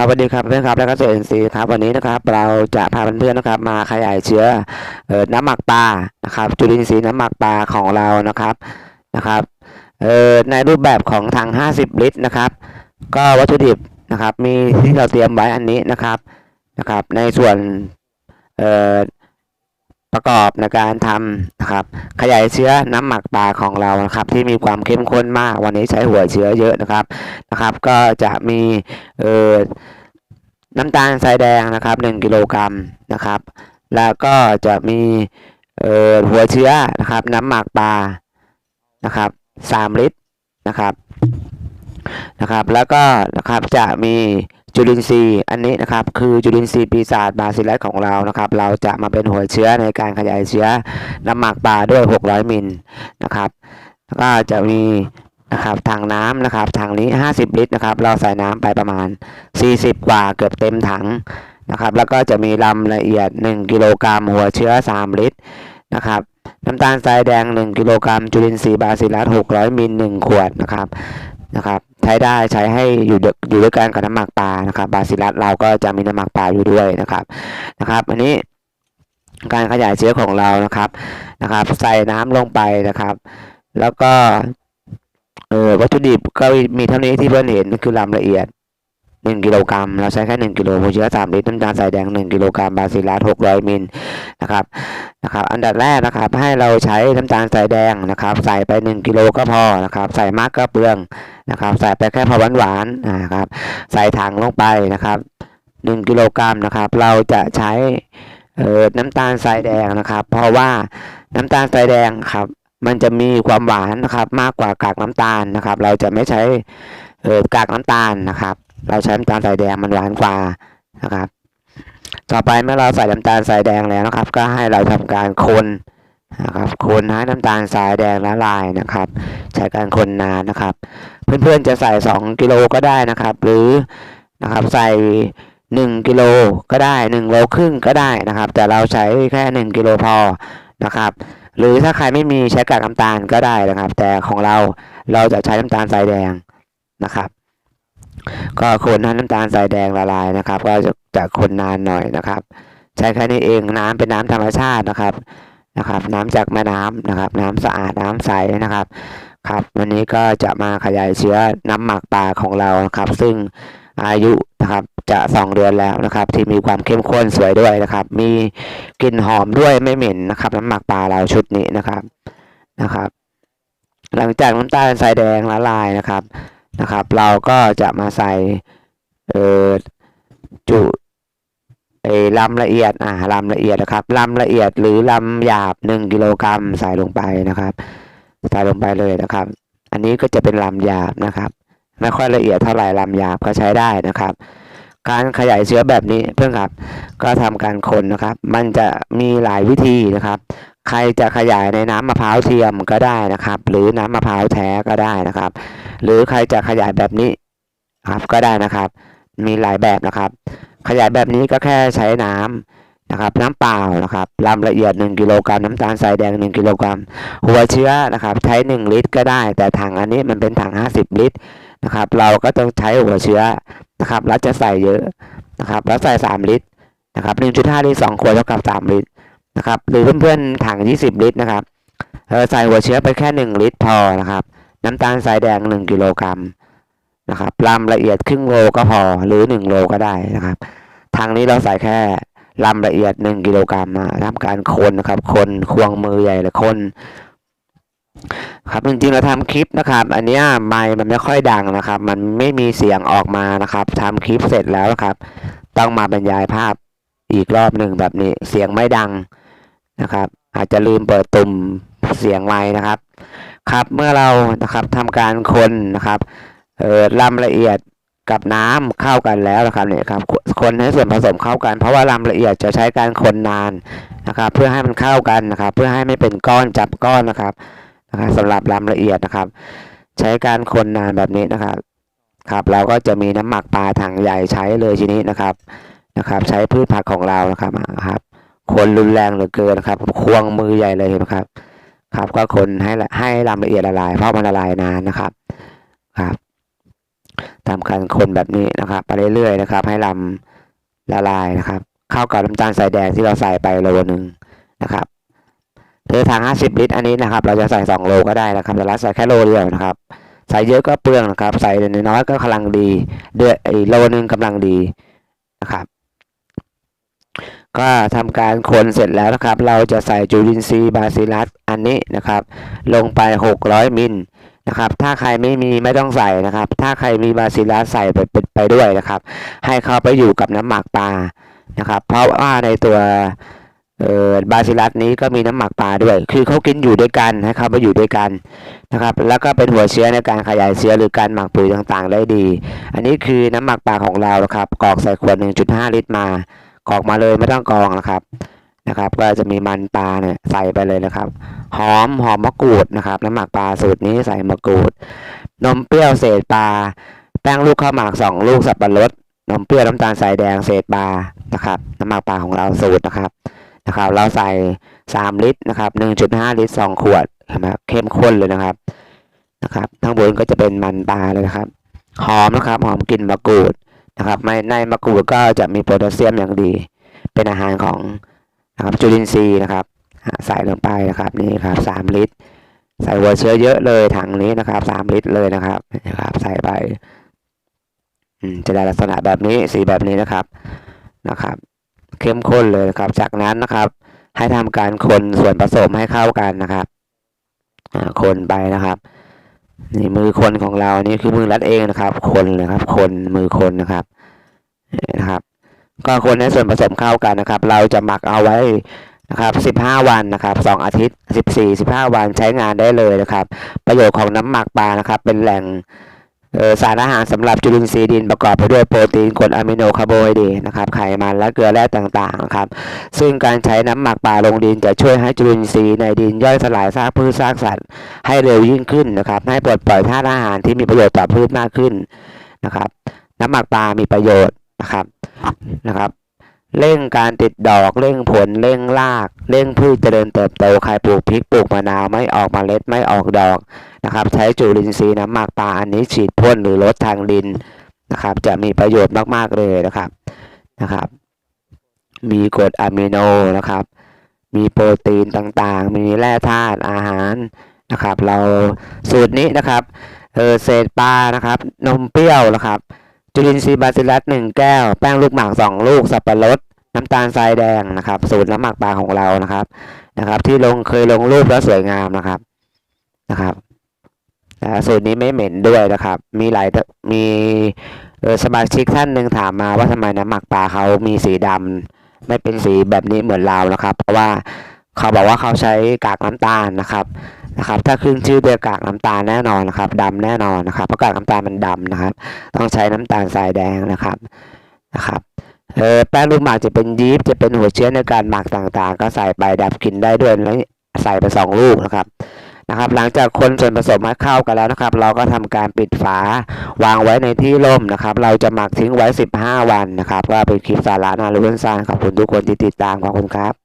ครับสวัสดีครับเพื่อนครับแล้วก็เซนซีครับวันนี้นะครับ เราจะพาเพื่อนๆนะครับ มาขยายเชื้อน้ำหมักปลานะครับ จุลินทรีย์น้ำหมักปลาของเรานะครับนะครับในรูปแบบของถัง 50 ลิตรนะครับ ก็วัตถุดิบนะครับ มีที่เราเตรียมไว้อันนี้นะครับนะครับ ในส่วน ประกอบในการทำนะครับ ขยายเชื้อน้ำหมักปลาของเรานะครับ ที่มีความเข้มข้นมาก วันนี้ใช้หัวเชื้อเยอะนะครับนะครับ ก็จะมีเอ่อน้ำตาลทรายแดงนะครับ 1 กิโลกรัมนะครับ แล้วก็จะมีเอ่อหัวเชื้อนะครับ น้ำหมักปลานะครับ 3 ลิตรนะครับนะครับ แล้วก็นะครับจะมี จุลินทรีย์อันนี้นะครับคือจุลินทรีย์ปีศาจบาซิลัสของเรานะครับ เราจะมาเป็นหัวเชื้อในการขยายเชื้อน้ำหมักปลาด้วย 600 มิลนะครับแล้วก็จะมีนะครับถังน้ำนะครับถังนี้ 50 ลิตรนะครับ เราใส่น้ำไปประมาณ 40 กว่าเกือบเต็มถังนะครับ แล้วก็จะมีลำละเอียด 1 กิโลกรัมหัวเชื้อ 3 ลิตรนะครับน้ำตาลทรายแดง 1 กิโลกรัมจุลินทรีย์บาซิลัส600มิล1ขวดนะครับนะครับ ช้ได้ใช้ให้อยู่ดอยู่ด้วยกันกับน้ำหมักปลานะครับบาซิลัสเราก็จะมีน้ำหมักปลาอยู่ด้วยนะครับนะครับ อันนี้การขยายเชื้อของเรานะครับนะครับ ใส่น้ำลงไปนะครับ แล้วก็เออวัตถุดิบก็มีเท่านี้ที่เพื่อนเห็นคือลำละเอียด 1กิโลกรัมเราใช้แค่ 1กิโลหัวเชื้อ3ลิตรน้ำตาลทรายแดง 1กิโลกรัมบาซิลัส600มิลนะครับนะครับ อันดับแรกนะครับให้เราใช้น้ำตาลทรายแดงนะครับ ใส่ไป 1กิโลก็พอนะครับ ใส่มากก็เปลืองนะครับ ใส่ไปแค่พอหวานๆนะครับ ใส่ถังลงไปนะครับ1กิโลกรัมนะครับ เราจะใช้เอ่อน้ำตาลทรายแดงนะครับ เพราะว่าน้ำตาลทรายแดงครับ มันจะมีความหวานนะครับ มากกว่ากากน้ำตาลนะครับ เราจะไม่ใช้กากน้ำตาลนะครับ เราใช้น้ำตาลทรายแดงมันหวานกว่านะครับ ต่อไปเมื่อเราใส่น้ำตาลทรายแดงแล้วนะครับ ก็ให้เราทำการคนนะครับคนให้น้ำตาลทรายแดงละลายนะครับ ใช้การคนนานนะครับ เพื่อนๆจะใส่ 2 กิโลก็ได้นะครับ หรือนะครับใส่ 1 กิโลก็ได้1โลครึ่งก็ได้นะครับ แต่เราใช้แค่ 1 กิโลพอนะครับ หรือถ้าใครไม่มีใช้กากน้ำตาลก็ได้นะครับ แต่ของเราเราจะใช้น้ำตาลทรายแดงนะครับ ก็คนให้น้ำตาลทรายแดงละลายนะครับ ก็จะจะคนนานหน่อยนะครับ ใช้แค่นี้เองน้ำเป็นน้ำธรรมชาตินะครับนะครับ น้ำจากแม่น้ำนะครับ น้ำสะอาดน้ำใสนะครับครับ วันนี้ก็จะมาขยายเชื้อน้ำหมักปลาของเรานะครับ ซึ่งอายุนะครับจะสองเดือนแล้วนะครับ ที่มีความเข้มข้นสวยด้วยนะครับ มีกลิ่นหอมด้วยไม่เหม็นนะครับ น้ำหมักปลาเราชุดนี้นะครับนะครับ หลังจากน้ำตาลทรายแดงละลายนะครับ นะครับ เราก็จะมาใส่เออจุเอลำละเอียดอ่าลำละเอียดนะครับลำละเอียดหรือลำหยาบหนึ่งกิโลกรัมใส่ลงไปนะครับใส่ลงไปเลยนะครับ อันนี้ก็จะเป็นลำหยาบนะครับไม่ค่อยละเอียดเท่าไหร่ลำหยาบก็ใช้ได้นะครับ การขยายเชื้อแบบนี้เพื่อนครับ ก็ทำการคนนะครับ มันจะมีหลายวิธีนะครับ ใครจะขยายในน้ำมะพร้าวเทียมก็ได้นะครับ หรือน้ำมะพร้าวแท้ก็ได้นะครับ หรือใครจะขยายแบบนี้ครับก็ได้นะครับ มีหลายแบบนะครับ ขยายแบบนี้ก็แค่ใช้น้ำนะครับ น้ำเปล่านะครับลำละเอียด 1กิโลกรัมน้ำตาลทรายแดง 1กิโลกรัมหัวเชื้อนะครับ ใช้ 1 ลิตรก็ได้ แต่ถังอันนี้มันเป็นถัง 50 ลิตรนะครับ เราก็ต้องใช้หัวเชื้อนะครับแล้วจะใส่เยอะนะครับ แล้วใส่ 3 ลิตรนะครับ1.5ลิตร2ขวดเท่ากับ 3 ลิตร นะครับหรือเพื่อนๆถัง 20 ลิตรนะครับเออใส่หัวเชื้อไปแค่ 1 ลิตรพอนะครับ น้ำตาลทรายแดง 1 กิโลกรัมนะครับลำละเอียดครึ่งโลก็พอหรือ 1 โลก็ได้นะครับทางนี้เราใส่แค่ลำละเอียด 1 กิโลกรัมมาทำการคนนะครับคนควงมือใหญ่เลยคนครับจริงๆเราทำคลิปนะครับ อันนี้ไมค์มันไม่ค่อยดังนะครับ มันไม่มีเสียงออกมานะครับทำคลิปเสร็จแล้วนะครับ ต้องมาบรรยายภาพอีกรอบหนึ่งแบบนี้ เสียงไม่ดัง นะครับ อาจจะลืมเปิดตุ่มเสียงไม้นะครับ ครับเมื่อเรานะครับทำการคนนะครับเอ่อลำละเอียดกับน้ำเข้ากันแล้วนะครับเนี่ยครับคนให้ส่วนผสมเข้ากัน เพราะว่าลำละเอียดจะใช้การคนนานนะครับเพื่อให้มันเข้ากันนะครับ เพื่อให้ไม่เป็นก้อนจับก้อนนะครับนะครับสำหรับลำละเอียดนะครับ ใช้การคนนานแบบนี้นะครับครับเราก็จะมีน้ำหมักปลาถังใหญ่ใช้เลยทีนี้นะครับนะครับ ใช้พืชผักของเรานะครับครับ คนรุนแรงเหลือเกินนะครับ ควงมือใหญ่เลยนไหมครับ ครับ ก็คนให้ให้ลำละเอียดละลาย เพราะมันละลายนานนะครับ ครับทำการคนแบบนี้นะครับ ไปเรื่อยๆนะครับ ให้ลำละลายนะครับ เข้ากับน้ำตาลทรายแดงที่เราใส่ไปโลหนึ่งนะครับหรือทาง50 ลิตร อันนี้นะครับ เราจะใส่ 2 โลก็ได้นะครับ แต่ละใส่แค่โลเดียวนะครับ ใส่เยอะก็เปลืองนะครับ ใส่น้อยก็กำลังดี เดือนไอโลนึงกำลังดีนะครับ ก็ทำการคนเสร็จแล้วนะครับ เราจะใส่จุลินทรีย์บาซิลัสอันนี้นะครับ ลงไป 600มิลนะครับถ้าใครไม่มีไม่ต้องใส่นะครับ ถ้าใครมีบาซิลัสใส่ไปไปไปด้วยนะครับ ให้เข้าไปอยู่กับน้ำหมักปลานะครับ เพราะว่าในตัวเอ่อบาซิลัสนี้ก็มีน้ำหมักปลาด้วย คือเขากินอยู่ด้วยกันให้เข้าไปอยู่ด้วยกันนะครับ แล้วก็เป็นหัวเชื้อในการขยายเชื้อหรือการหมักปุ๋ยต่างๆ ได้ดี อันนี้คือน้ำหมักปลาของเรานะครับกรอกใส่ขวด 1.5 ลิตรมา กอกมาเลยไม่ต้องกรองนะครับนะครับ ก็จะมีมันปลาเนี่ยใส่ไปเลยนะครับ หอมหอมมะกรูดนะครับ น้ำหมักปลาสูตรนี้ใส่มะกรูด นมเปรี้ยวเศษปลา แป้งลูกข้าวหมากสองลูกสับปะรดนมเปรี้ยวน้ำตาลทรายแดงเศษปลานะครับน้ำหมักปลาของเราสูตรนะครับนะครับ เราใส่ 3 ลิตรนะครับ1.5 ลิตร 2 ขวดเห็นไหมเข้มข้นเลยนะครับนะครับทั้งบนก็จะเป็นมันปลาเลยนะครับ หอมนะครับ หอมกลิ่นมะกรูด นะครับในมะกรูดก็จะมีโพแทสเซียมอย่างดี เป็นอาหารของนะครับจุลินทรีย์นะครับใส่ลงไปนะครับนี่ครับสามลิตร ใส่หัวเชื้อเยอะเลยถังนี้นะครับสามลิตรเลยนะครับนะครับ ใส่ไปจะได้ลักษณะแบบนี้สีแบบนี้นะครับนะครับ เข้มข้นเลยนะครับ จากนั้นนะครับ ให้ทำการคนส่วนผสมให้เข้ากันนะครับคนไปนะครับ นี่มือคนของเรานี่คือมือรัดเองนะครับ คนเลยครับ คนมือคนนะครับนะครับ ก็คนให้ส่วนผสมเข้ากันนะครับ เราจะหมักเอาไว้นะครับ 15 วันนะครับ 2 อาทิตย์ 14 15 วันใช้งานได้เลยนะครับ ประโยชน์ของน้ำหมักปลานะครับ เป็นแหล่ง สารอาหารสำหรับจุลินทรีย์ดินประกอบไปด้วยโปรตีนกรดอะมิโนคาร์โบไฮเดรตนะครับไขมันและเกลือแร่ต่างๆนะครับซึ่งการใช้น้ำหมักปลาลงดินจะช่วยให้จุลินทรีย์ในดินย่อยสลายซากพืชซากสัตว์ให้เร็วยิ่งขึ้นนะครับให้ปลดปล่อยธาตุอาหารที่มีประโยชน์ต่อพืชมากขึ้นนะครับน้ำหมักปลามีประโยชน์นะครับนะครับเร่งการติดดอกเร่งผลเร่งราก เร่งพืชเจริญเติบโตใครปลูกพริกปลูกมะนาวไม่ออกมเมล็ดไม่ออกดอก นะครับ ใช้จุลินทรีย์น้ำหมักปลาอันนี้ฉีดพ่นหรือลดทางดินนะครับ จะมีประโยชน์มาก ๆ เลยนะครับนะครับ มีกรดอะมิโนนะครับ มีโปรตีนต่างๆ มีแร่ธาตุอาหารนะครับ เราสูตรนี้นะครับเออเศษปลานะครับ นมเปรี้ยวนะครับ จุลินทรีย์บาซิลัสหนึ่งแก้ว แป้งลูกหมากสองลูกสับปะรดน้ำตาลทรายแดงนะครับ สูตรน้ำหมักปลาของเรานะครับนะครับ ที่ลงเคยลงรูปแล้วสวยงามนะครับนะครับ อ่าสูตรนี้ไม่เหม็นด้วยนะครับ มีหลายมีสมาชิกท่านหนึ่งถามมาว่าทำไมน้ำหมักปลาเขามีสีดำไม่เป็นสีแบบนี้เหมือนเรานะครับ เพราะว่าเขาบอกว่าเขาใช้กากน้ำตาลนะครับนะครับ ถ้าขึ้นชื่อด้วยกากน้ำตาลแน่นอนนะครับดำแน่นอนนะครับเพราะกากน้ำตาลมันดำนะครับ ต้องใช้น้ำตาลทรายแดงนะครับนะครับเออแป้งลูกหมากจะเป็นยีสต์จะเป็นหัวเชื้อในการหมักต่างๆ ก็ใส่ไปดับกลิ่นได้ด้วยแล้วใส่ไปสองลูกนะครับ นะครับ หลังจากคนส่วนผสมให้เข้ากันแล้วนะครับ เราก็ทำการปิดฝาวางไว้ในที่ร่มนะครับ เราจะหมักทิ้งไว้ 15 วันนะครับก็เป็นคลิปสาระน่ารู้สั้นๆขอบคุณทุกคนที่ติดตามขอบคุณครับ